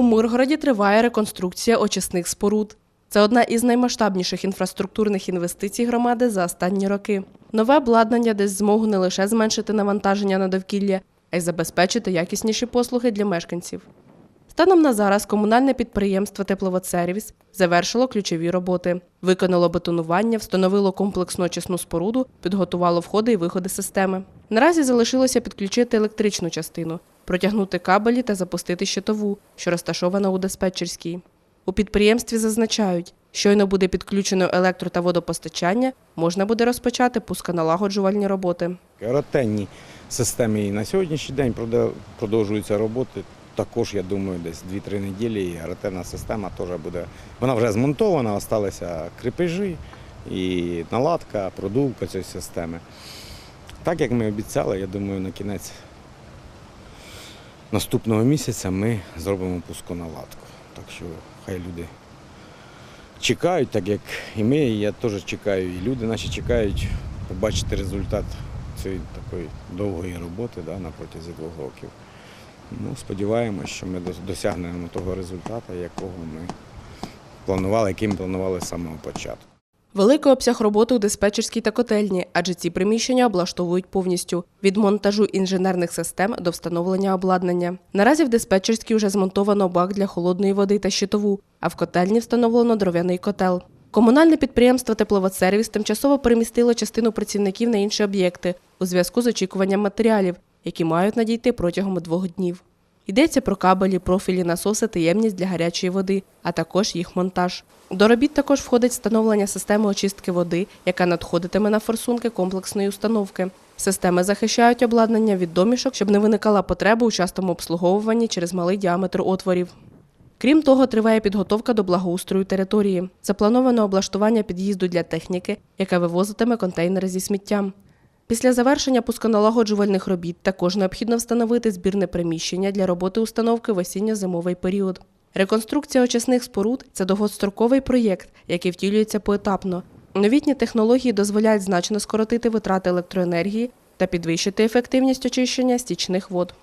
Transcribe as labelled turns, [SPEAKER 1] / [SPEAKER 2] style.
[SPEAKER 1] У Миргороді триває реконструкція очисних споруд. Це одна із наймасштабніших інфраструктурних інвестицій громади за останні роки. Нове обладнання дасть змогу не лише зменшити навантаження на довкілля, а й забезпечити якісніші послуги для мешканців. Станом на зараз комунальне підприємство Тепловодсервіс завершило ключові роботи, виконало бетонування, встановило комплексну очисну споруду, підготувало входи і виходи системи. Наразі залишилося підключити електричну частину, протягнути кабелі та запустити щитову, що розташована у диспетчерській. У підприємстві зазначають, щойно буде підключено електро та водопостачання, можна буде розпочати пусконалагоджувальні роботи.
[SPEAKER 2] Ротенні системи і на сьогоднішній день продовжуються роботи. Також, я думаю, десь 2-3 неділі ротенна система теж буде. Вона вже змонтована, залишилися крепежі і наладка, продувка цієї системи. Так як ми обіцяли, я думаю, на кінець наступного місяця ми зробимо пусконаладку. Так що хай люди чекають, так як і ми, і я теж чекаю, і люди наші чекають побачити результат цієї такої довгої роботи да, на протязі двох років. Ну, сподіваємось, що ми досягнемо того результату, якого ми планували, яким планували з самого початку.
[SPEAKER 1] Великий обсяг роботи у диспетчерській та котельні, адже ці приміщення облаштовують повністю від монтажу інженерних систем до встановлення обладнання. Наразі в диспетчерській вже змонтовано бак для холодної води та щитову, а в котельні встановлено дров'яний котел. Комунальне підприємство Тепловодсервіс тимчасово перемістило частину працівників на інші об'єкти у зв'язку з очікуванням матеріалів, які мають надійти протягом двох днів. Йдеться про кабелі, профілі, насоси та ємність для гарячої води, а також їх монтаж. До робіт також входить встановлення системи очистки води, яка надходитиме на форсунки комплексної установки. Системи захищають обладнання від домішок, щоб не виникала потреба у частому обслуговуванні через малий діаметр отворів. Крім того, триває підготовка до благоустрою території. Заплановано облаштування під'їзду для техніки, яка вивозитиме контейнери зі сміттям. Після завершення пусконалагоджувальних робіт також необхідно встановити збірне приміщення для роботи установки в осінньо-зимовий період. Реконструкція очисних споруд це довгостроковий проєкт, який втілюється поетапно. Новітні технології дозволяють значно скоротити витрати електроенергії та підвищити ефективність очищення стічних вод.